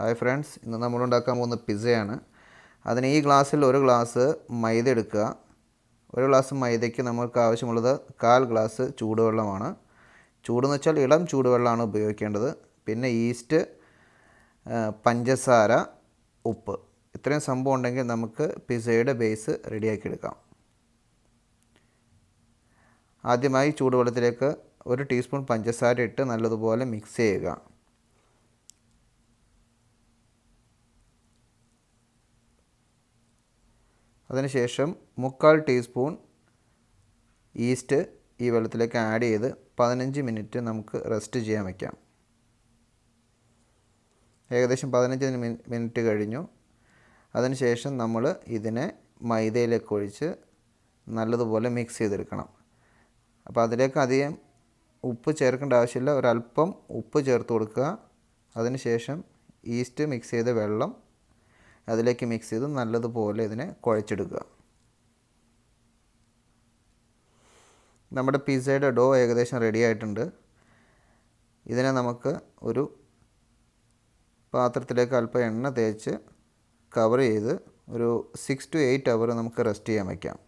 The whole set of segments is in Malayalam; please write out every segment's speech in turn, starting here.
ഹായ് ഫ്രണ്ട്സ് ഇന്ന് നമ്മൾ ഉണ്ടാക്കാൻ പോകുന്ന പിസയാണ് അതിന് ഈ ഗ്ലാസ്സിൽ ഒരു ഗ്ലാസ് മൈദ എടുക്കുക. ഒരു ഗ്ലാസ് മൈദയ്ക്ക് നമുക്ക് ആവശ്യമുള്ളത് കാൽ ഗ്ലാസ് ചൂടുവെള്ളമാണ്. ചൂടെന്ന് വെച്ചാൽ ഇളം ചൂടുവെള്ളമാണ് ഉപയോഗിക്കേണ്ടത്. പിന്നെ ഈസ്റ്റ് പഞ്ചസാര ഉപ്പ്. ഇത്രയും സംഭവം ഉണ്ടെങ്കിൽ നമുക്ക് പിസയുടെ ബേസ് റെഡിയാക്കി എടുക്കാം. ആദ്യമായി ചൂടുവെള്ളത്തിലേക്ക് ഒരു ടീസ്പൂൺ പഞ്ചസാര ഇട്ട് നല്ലതുപോലെ മിക്സ് ചെയ്യുക. അതിനുശേഷം മുക്കാൽ ടീസ്പൂൺ ഈസ്റ്റ് ഈ വെള്ളത്തിലേക്ക് ആഡ് ചെയ്ത് പതിനഞ്ച് മിനിറ്റ് നമുക്ക് റെസ്റ്റ് ചെയ്യാൻ വയ്ക്കാം ഏകദേശം പതിനഞ്ച് മിനി- മിനിറ്റ് കഴിഞ്ഞു. അതിനുശേഷം നമ്മൾ ഇതിനെ മൈദയിലേക്ക് ഒഴിച്ച് നല്ലതുപോലെ മിക്സ് ചെയ്തെടുക്കണം. അപ്പോൾ അതിലേക്ക് അധികം ഉപ്പ് ചേർക്കേണ്ട ആവശ്യമില്ല. ഒരല്പം ഉപ്പ് ചേർത്ത് കൊടുക്കുക. അതിനുശേഷം ഈസ്റ്റ് മിക്സ് ചെയ്ത വെള്ളം അതിലേക്ക് മിക്സ് ചെയ്ത് നല്ലതുപോലെ ഇതിനെ കുഴച്ചെടുക്കുക. നമ്മുടെ പിസ്സയുടെ ഡോ ഏകദേശം റെഡി ആയിട്ടുണ്ട്. ഇതിനെ നമുക്ക് ഒരു പാത്രത്തിലേക്ക് അല്പം എണ്ണ തേച്ച് കവർ ചെയ്ത് ഒരു സിക്സ് ടു എയ്റ്റ് അവർ നമുക്ക് റെസ്റ്റ് ചെയ്യാൻ വയ്ക്കാം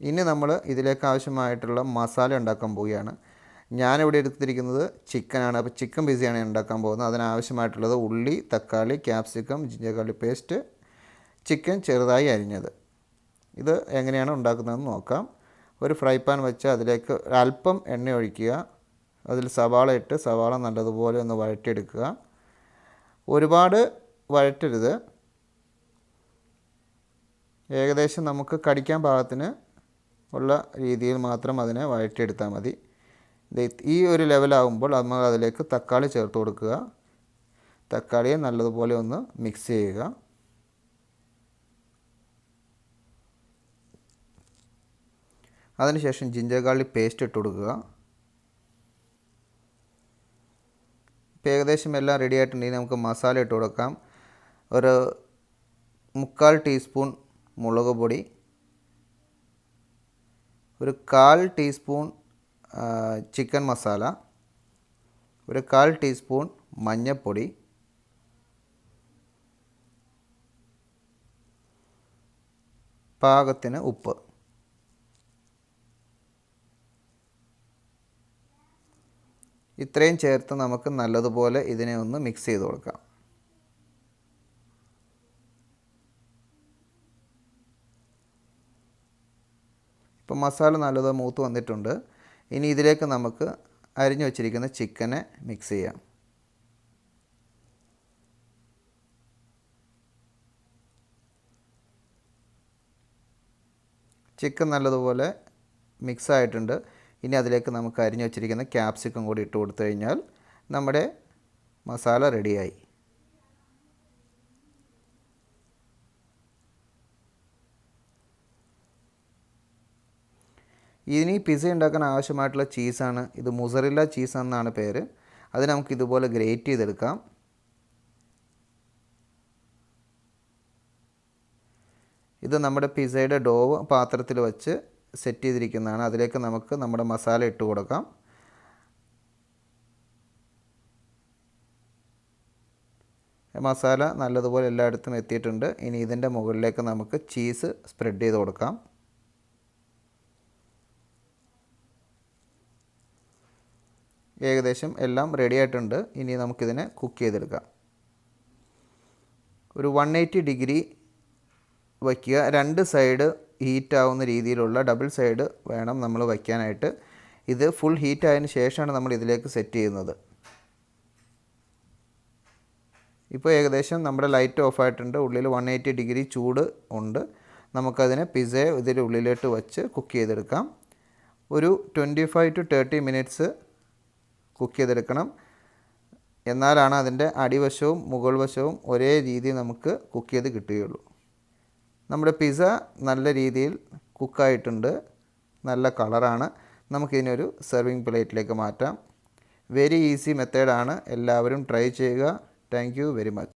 ഇനി നമ്മൾ ഇതിലേക്ക് ആവശ്യമായിട്ടുള്ള മസാല ഉണ്ടാക്കാൻ പോവുകയാണ്. ഞാനിവിടെ എടുത്തിരിക്കുന്നത് ചിക്കനാണ്. അപ്പോൾ ചിക്കൻ ബിസിയാണ് ഉണ്ടാക്കാൻ പോകുന്നത്. അതിനാവശ്യമായിട്ടുള്ളത് ഉള്ളി തക്കാളി ക്യാപ്സിക്കം ഗാർലിക് പേസ്റ്റ് ചിക്കൻ ചെറുതായി അരിഞ്ഞത്. ഇത് എങ്ങനെയാണ് ഉണ്ടാക്കുന്നതെന്ന് നോക്കാം. ഒരു ഫ്രൈ പാൻ വെച്ച് അതിലേക്ക് അല്പം എണ്ണ ഒഴിക്കുക. അതിൽ സവാള ഇട്ട് സവാള നല്ലതുപോലെ ഒന്ന് വഴറ്റിയെടുക്കുക. ഒരുപാട് വഴറ്റരുത്. ഏകദേശം നമുക്ക് കടിക്കാൻ പാകത്തിന് ഉള്ള രീതിയിൽ മാത്രം അതിനെ വഴറ്റിയെടുത്താൽ മതി. ഈ ഒരു ലെവലാകുമ്പോൾ നമ്മൾ അതിലേക്ക് തക്കാളി ചേർത്ത് കൊടുക്കുക. തക്കാളിയെ നല്ലതുപോലെ ഒന്ന് മിക്സ് ചെയ്യുക. അതിനുശേഷം ജിഞ്ചർ ഗാർലിക് പേസ്റ്റ് ഇട്ട് കൊടുക്കുക. ഇപ്പോൾ ഏകദേശം എല്ലാം റെഡി ആയിട്ടുണ്ടെങ്കിൽ നമുക്ക് മസാല ഇട്ട് കൊടുക്കാം. ഒരു മുക്കാൽ ടീസ്പൂൺ മുളക് പൊടി ഒരു കാൽ ടീസ്പൂൺ ചിക്കൻ മസാല ഒരു കാൽ ടീസ്പൂൺ മഞ്ഞൾപ്പൊടി പാകത്തിന് ഉപ്പ്. ഇത്രയും ചേർത്ത് നമുക്ക് നല്ലതുപോലെ ഇതിനെ ഒന്ന് മിക്സ് ചെയ്ത് കൊടുക്കാം. ഇപ്പം മസാല നല്ലത് മൂത്ത് വന്നിട്ടുണ്ട്. ഇനി ഇതിലേക്ക് നമുക്ക് അരിഞ്ഞു വച്ചിരിക്കുന്ന ചിക്കനെ മിക്സ് ചെയ്യാം. ചിക്കൻ നല്ലതുപോലെ മിക്സ് ആയിട്ടുണ്ട്. ഇനി അതിലേക്ക് നമുക്ക് അരിഞ്ഞു വച്ചിരിക്കുന്ന ക്യാപ്സിക്കം കൂടി ഇട്ട് കൊടുത്തു കഴിഞ്ഞാൽ നമ്മുടെ മസാല റെഡിയായി ഇനി പിസ്സ ഉണ്ടാക്കാൻ ആവശ്യമായിട്ടുള്ള ചീസാണ് ഇത് മുസറില്ല ചീസ് എന്നാണ് പേര്. അത് നമുക്ക് ഇതുപോലെ ഗ്രേറ്റ് ചെയ്തെടുക്കാം. ഇത് നമ്മുടെ പിസ്സയുടെ ഡോവ് പാത്രത്തിൽ വെച്ച് സെറ്റ് ചെയ്തിരിക്കുന്നതാണ്. അതിലേക്ക് നമുക്ക് നമ്മുടെ മസാല ഇട്ട് കൊടുക്കാം. മസാല നല്ലതുപോലെ എല്ലായിടത്തും എത്തിയിട്ടുണ്ട്. ഇനി ഇതിന്റെ മുകളിലേക്ക് നമുക്ക് ചീസ് സ്പ്രെഡ് ചെയ്ത് കൊടുക്കാം. ഏകദേശം എല്ലാം റെഡി ആയിട്ടുണ്ട്. ഇനി നമുക്കിതിനെ കുക്ക് ചെയ്തെടുക്കാം. ഒരു വൺ എയ്റ്റി ഡിഗ്രി വയ്ക്കുക. രണ്ട് സൈഡ് ഹീറ്റ് ആവുന്ന രീതിയിലുള്ള ഡബിൾ സൈഡ് വേണം നമ്മൾ വയ്ക്കാനായിട്ട്. ഇത് ഫുൾ ഹീറ്റ് ആയതിനു ശേഷമാണ് നമ്മൾ ഇതിലേക്ക് സെറ്റ് ചെയ്യുന്നത്. ഇപ്പോൾ ഏകദേശം നമ്മുടെ ലൈറ്റ് ഓഫ് ആയിട്ടുണ്ട്. ഉള്ളിൽ വൺ എയ്റ്റി ഡിഗ്രി ചൂട് ഉണ്ട്. നമുക്കതിനെ പിസ ഇതിന്റെ ഉള്ളിലോട്ട് വച്ച് കുക്ക് ചെയ്തെടുക്കാം. ഒരു twenty five to thirty minutes cook ചെയ്തെടുക്കണം. എന്നാലാണ് അതിന്റെ അടിവശവും മുകൾ വശവും ഒരേ രീതിയിൽ നമുക്ക് കുക്ക് ചെയ്ത് കിട്ടുകയുള്ളൂ. നമ്മുടെ പിസ്സ നല്ല രീതിയിൽ കുക്കായിട്ടുണ്ട് നല്ല കളറാണ്. നമുക്കിതിനൊരു സെർവിങ് പ്ലേറ്റിലേക്ക് മാറ്റാം. വെരി ഈസി മെത്തേഡാണ് എല്ലാവരും ട്രൈ ചെയ്യുക. Thank very much